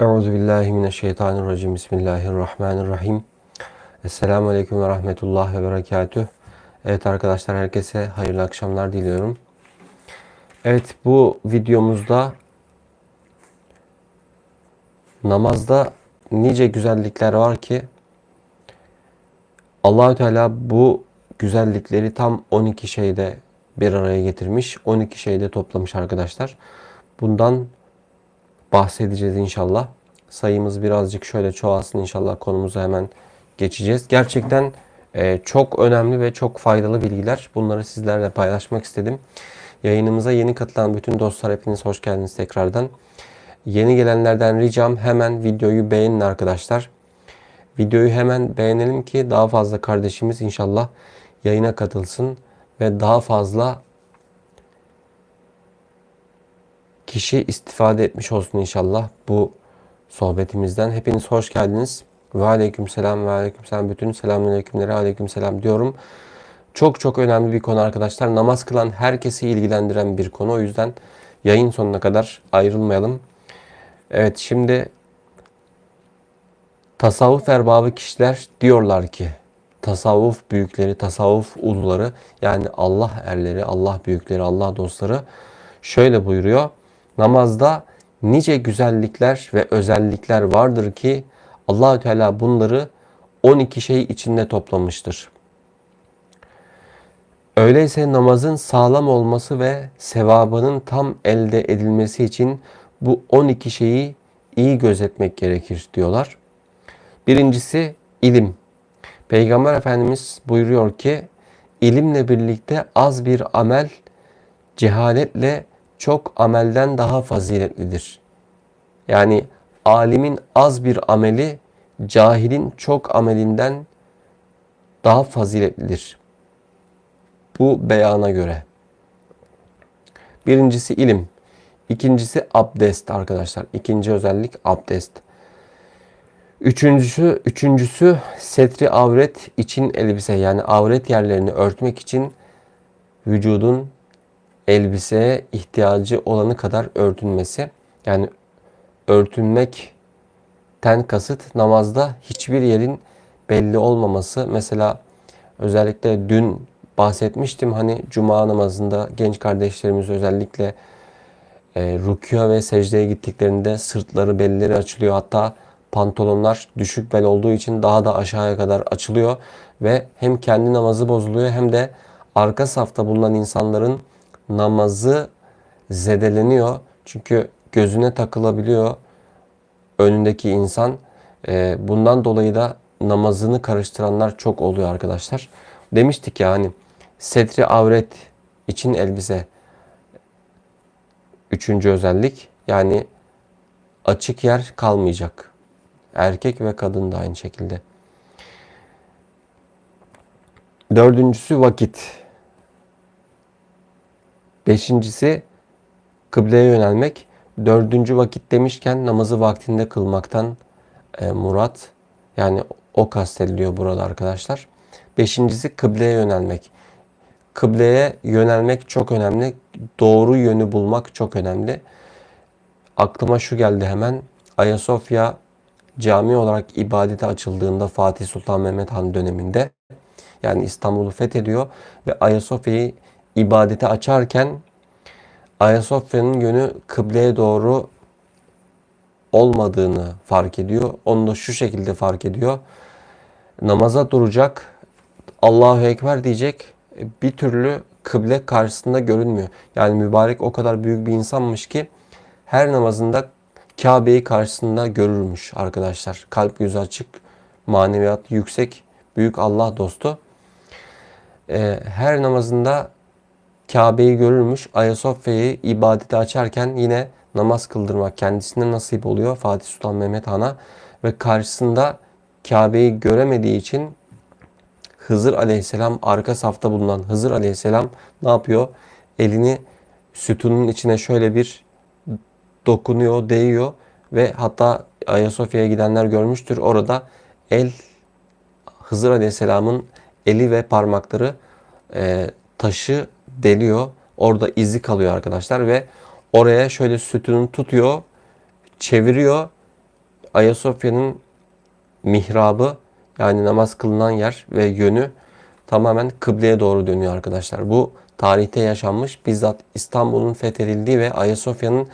Euzu billahi mineşşeytanirracim. Bismillahirrahmanirrahim. Esselamu aleyküm ve rahmetullah ve berekatüh. Evet arkadaşlar herkese hayırlı akşamlar diliyorum. Evet bu videomuzda namazda nice güzellikler var ki Allahü Teala bu güzellikleri tam 12 şeyde bir araya getirmiş. 12 şeyde toplamış arkadaşlar. Bundan bahsedeceğiz inşallah. Sayımız birazcık şöyle çoğalsın inşallah konumuza hemen geçeceğiz. Gerçekten e, çok önemli ve çok faydalı bilgiler. Bunları sizlerle paylaşmak istedim. Yayınımıza yeni katılan bütün dostlar hepiniz hoş geldiniz tekrardan. Yeni gelenlerden ricam hemen videoyu beğenin arkadaşlar. Videoyu hemen beğenelim ki daha fazla kardeşimiz inşallah yayına katılsın ve daha fazla kişi istifade etmiş olsun inşallah bu sohbetimizden. Hepiniz hoş geldiniz. Ve aleyküm selam ve aleyküm selam. Bütün selamünaleykümlere aleyküm selam diyorum. Çok çok önemli bir konu arkadaşlar. Namaz kılan herkesi ilgilendiren bir konu. O yüzden yayın sonuna kadar ayrılmayalım. Evet şimdi tasavvuf erbabı kişiler diyorlar ki tasavvuf büyükleri, tasavvuf uluları yani Allah erleri, Allah büyükleri, Allah dostları şöyle buyuruyor. Namazda nice güzellikler ve özellikler vardır ki Allahü Teala bunları 12 şey içinde toplamıştır. Öyleyse namazın sağlam olması ve sevabının tam elde edilmesi için bu 12 şeyi iyi gözetmek gerekir diyorlar. Birincisi ilim. Peygamber Efendimiz buyuruyor ki ilimle birlikte az bir amel cehaletle çok amelden daha faziletlidir. Yani alimin az bir ameli cahilin çok amelinden daha faziletlidir. Bu beyana göre. Birincisi ilim. İkincisi abdest arkadaşlar. İkinci özellik abdest. Üçüncüsü, üçüncüsü setri avret için elbise yani avret yerlerini örtmek için vücudun elbiseye ihtiyacı olanı kadar örtünmesi. Yani örtünmekten kasıt namazda hiçbir yerin belli olmaması. Mesela özellikle dün bahsetmiştim hani cuma namazında genç kardeşlerimiz özellikle e, rükûa ve secdeye gittiklerinde sırtları belleri açılıyor. Hatta pantolonlar düşük bel olduğu için daha da aşağıya kadar açılıyor ve hem kendi namazı bozuluyor hem de arka safta bulunan insanların namazı zedeleniyor. Çünkü gözüne takılabiliyor önündeki insan. Ee, bundan dolayı da namazını karıştıranlar çok oluyor arkadaşlar. Demiştik ya hani setri avret için elbise. Üçüncü özellik yani açık yer kalmayacak. Erkek ve kadın da aynı şekilde. Dördüncüsü vakit. Beşincisi kıbleye yönelmek. Dördüncü vakit demişken namazı vaktinde kılmaktan e, murat. Yani o kastediliyor burada arkadaşlar. Beşincisi kıbleye yönelmek. Kıbleye yönelmek çok önemli. Doğru yönü bulmak çok önemli. Aklıma şu geldi hemen. Ayasofya cami olarak ibadete açıldığında Fatih Sultan Mehmet Han döneminde yani İstanbul'u fethediyor ve Ayasofya'yı ibadete açarken Ayasofya'nın yönü kıbleye doğru olmadığını fark ediyor. Onu da şu şekilde fark ediyor. Namaza duracak, Allahu Ekber diyecek. Bir türlü kıble karşısında görünmüyor. Yani mübarek o kadar büyük bir insanmış ki her namazında Kabe'yi karşısında görürmüş arkadaşlar. Kalp yüzü açık, maneviyat yüksek, büyük Allah dostu. Ee, her namazında Kabe'yi görürmüş. Ayasofya'yı ibadete açarken yine namaz kıldırmak kendisine nasip oluyor Fatih Sultan Mehmet Han'a ve karşısında Kabe'yi göremediği için Hızır Aleyhisselam arka safta bulunan Hızır Aleyhisselam ne yapıyor? Elini sütunun içine şöyle bir dokunuyor, değiyor ve hatta Ayasofya'ya gidenler görmüştür. Orada el Hızır Aleyhisselam'ın eli ve parmakları e, taşı deliyor. Orada izi kalıyor arkadaşlar ve oraya şöyle sütunu tutuyor, çeviriyor. Ayasofya'nın mihrabı yani namaz kılınan yer ve yönü tamamen kıbleye doğru dönüyor arkadaşlar. Bu tarihte yaşanmış bizzat İstanbul'un fethedildiği ve Ayasofya'nın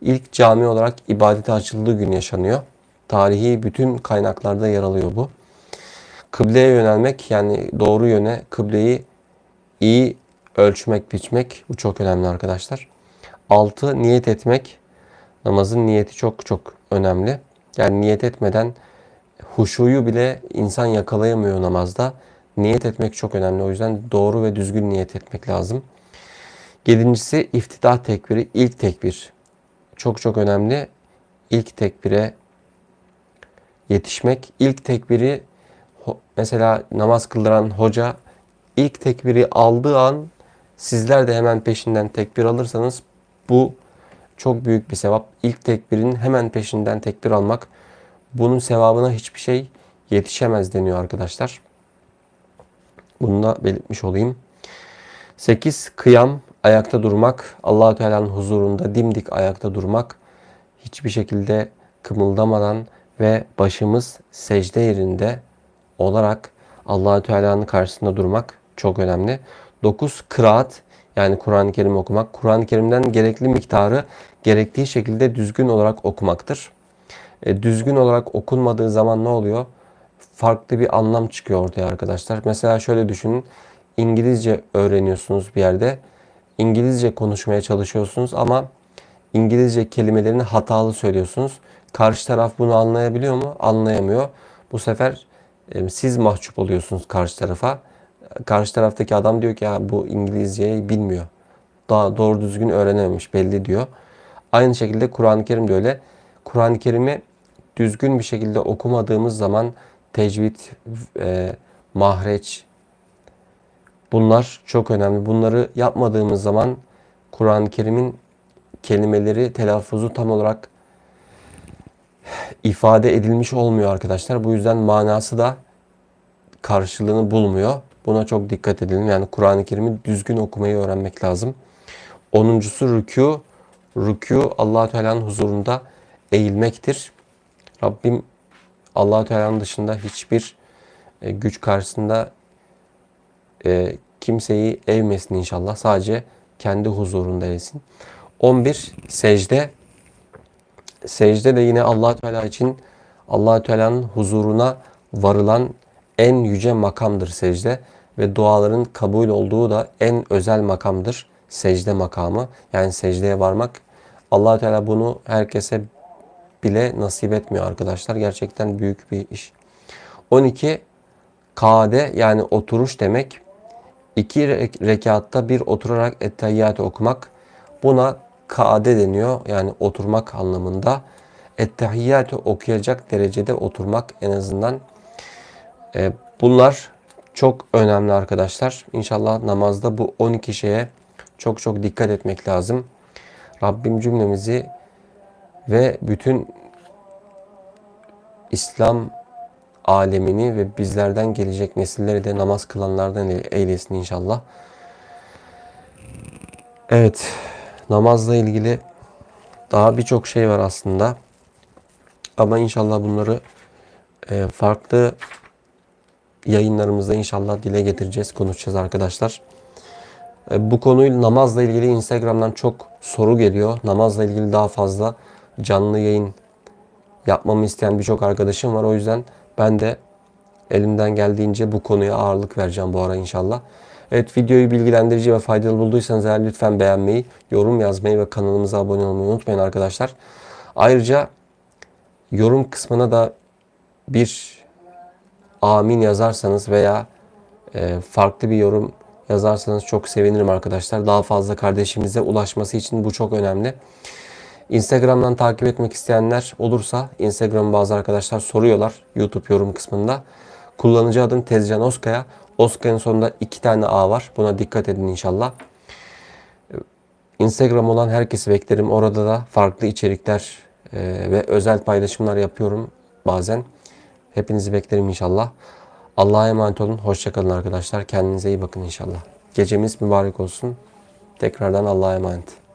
ilk cami olarak ibadete açıldığı gün yaşanıyor. Tarihi bütün kaynaklarda yer alıyor bu. Kıbleye yönelmek yani doğru yöne kıbleyi iyi ölçmek, biçmek bu çok önemli arkadaşlar. 6. Niyet etmek. Namazın niyeti çok çok önemli. Yani niyet etmeden huşuyu bile insan yakalayamıyor namazda. Niyet etmek çok önemli. O yüzden doğru ve düzgün niyet etmek lazım. Yedincisi iftidah tekbiri, ilk tekbir. Çok çok önemli. İlk tekbire yetişmek. İlk tekbiri mesela namaz kıldıran hoca ilk tekbiri aldığı an sizler de hemen peşinden tekbir alırsanız bu çok büyük bir sevap. İlk tekbirin hemen peşinden tekbir almak bunun sevabına hiçbir şey yetişemez deniyor arkadaşlar. Bunu da belirtmiş olayım. 8. Kıyam, ayakta durmak. allah Teala'nın huzurunda dimdik ayakta durmak. Hiçbir şekilde kımıldamadan ve başımız secde yerinde olarak allah Teala'nın karşısında durmak çok önemli. 9. Kıraat yani Kur'an-ı Kerim okumak. Kur'an-ı Kerim'den gerekli miktarı gerektiği şekilde düzgün olarak okumaktır. E, düzgün olarak okunmadığı zaman ne oluyor? Farklı bir anlam çıkıyor ortaya arkadaşlar. Mesela şöyle düşünün. İngilizce öğreniyorsunuz bir yerde. İngilizce konuşmaya çalışıyorsunuz ama İngilizce kelimelerini hatalı söylüyorsunuz. Karşı taraf bunu anlayabiliyor mu? Anlayamıyor. Bu sefer e, siz mahcup oluyorsunuz karşı tarafa. Karşı taraftaki adam diyor ki ya bu İngilizceyi bilmiyor. Daha doğru düzgün öğrenememiş belli diyor. Aynı şekilde Kur'an-ı Kerim de öyle. Kur'an-ı Kerim'i düzgün bir şekilde okumadığımız zaman tecvid, e, mahreç bunlar çok önemli. Bunları yapmadığımız zaman Kur'an-ı Kerim'in kelimeleri, telaffuzu tam olarak ifade edilmiş olmuyor arkadaşlar. Bu yüzden manası da karşılığını bulmuyor. Buna çok dikkat edelim. Yani Kur'an-ı Kerim'i düzgün okumayı öğrenmek lazım. Onuncusu rükû. Rükû allah Teala'nın huzurunda eğilmektir. Rabbim allah Teala'nın dışında hiçbir e, güç karşısında e, kimseyi evmesin inşallah. Sadece kendi huzurunda eğilsin. 11. Secde. Secde de yine allah Teala için allah Teala'nın huzuruna varılan en yüce makamdır secde ve duaların kabul olduğu da en özel makamdır secde makamı. Yani secdeye varmak. allah Teala bunu herkese bile nasip etmiyor arkadaşlar. Gerçekten büyük bir iş. 12 kade yani oturuş demek. İki rekatta bir oturarak ettehiyyatı okumak. Buna kade deniyor. Yani oturmak anlamında. Ettehiyyatı okuyacak derecede oturmak en azından. E, bunlar çok önemli arkadaşlar. İnşallah namazda bu 12 şeye çok çok dikkat etmek lazım. Rabbim cümlemizi ve bütün İslam alemini ve bizlerden gelecek nesilleri de namaz kılanlardan eylesin inşallah. Evet, namazla ilgili daha birçok şey var aslında. Ama inşallah bunları e, farklı yayınlarımızda inşallah dile getireceğiz, konuşacağız arkadaşlar. E, bu konuyu namazla ilgili Instagram'dan çok soru geliyor. Namazla ilgili daha fazla canlı yayın yapmamı isteyen birçok arkadaşım var. O yüzden ben de elimden geldiğince bu konuya ağırlık vereceğim bu ara inşallah. Evet videoyu bilgilendirici ve faydalı bulduysanız eğer lütfen beğenmeyi, yorum yazmayı ve kanalımıza abone olmayı unutmayın arkadaşlar. Ayrıca yorum kısmına da bir amin yazarsanız veya e, farklı bir yorum yazarsanız çok sevinirim arkadaşlar. Daha fazla kardeşimize ulaşması için bu çok önemli. Instagram'dan takip etmek isteyenler olursa Instagram bazı arkadaşlar soruyorlar YouTube yorum kısmında. Kullanıcı adım Tezcan Oskaya. Oskaya'nın sonunda iki tane A var. Buna dikkat edin inşallah. Instagram olan herkesi beklerim. Orada da farklı içerikler e, ve özel paylaşımlar yapıyorum bazen. Hepinizi beklerim inşallah. Allah'a emanet olun. Hoşçakalın arkadaşlar. Kendinize iyi bakın inşallah. Gecemiz mübarek olsun. Tekrardan Allah'a emanet.